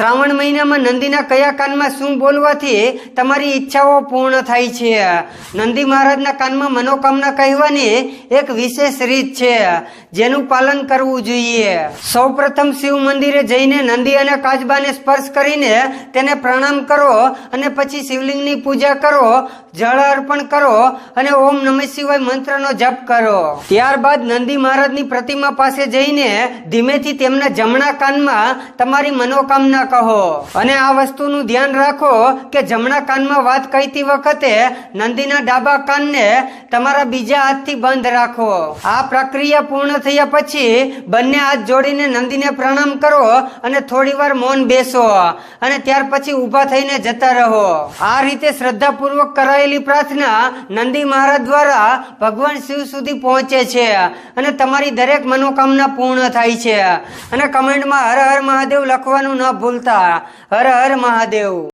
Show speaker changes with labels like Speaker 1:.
Speaker 1: શ્રાવણ મહિનામાં નંદીના કયા કાનમાં શું બોલવાથી તમારી ઈચ્છાઓ પૂર્ણ થાય છે. નંદી મહારાજના કાનમાં મનોકામના કહેવાની એક વિશેષ રીત છે. જેનું પાલન કરવું જોઈએ. સૌપ્રથમ શિવ મંદિરે જઈને નંદી અને કાચબાને સ્પર્શ કરીને તેને પ્રણામ કરો અને પછી શિવલિંગની પૂજા કરો, જળ અર્પણ કરો અને ઓમ નમઃ શિવાય મંત્રનો જપ કરો. ત્યારબાદ નંદી મહારાજની પ્રતિમા પાસે જઈને ધીમેથી તેમના જમણા કાનમાં તમારી મનોકામના કહો. અને આ વસ્તુનું ધ્યાન રાખો કે જમણા કાનમાં વાત કહેતી વખતે નંદીના ડાબા કાનને તમારા બીજા હાથથી બંધ રાખો. આ પ્રક્રિયા પૂર્ણ થયા પછી બંને હાથ જોડીને નંદીને પ્રણામ કરો અને થોડીવાર મૌન બેસો અને ત્યાર પછી ઊભા થઈને જતા રહો. આ રીતે શ્રદ્ધાપૂર્વક કરાયેલી પ્રાર્થના નંદી મહારાજ દ્વારા ભગવાન શિવ સુધી પહોંચે છે અને તમારી દરેક મનોકામના પૂર્ણ થાય છે. અને કમેન્ટમાં હર હર મહાદેવ લખવાનું ન ભૂલતા. હર હર મહાદેવ.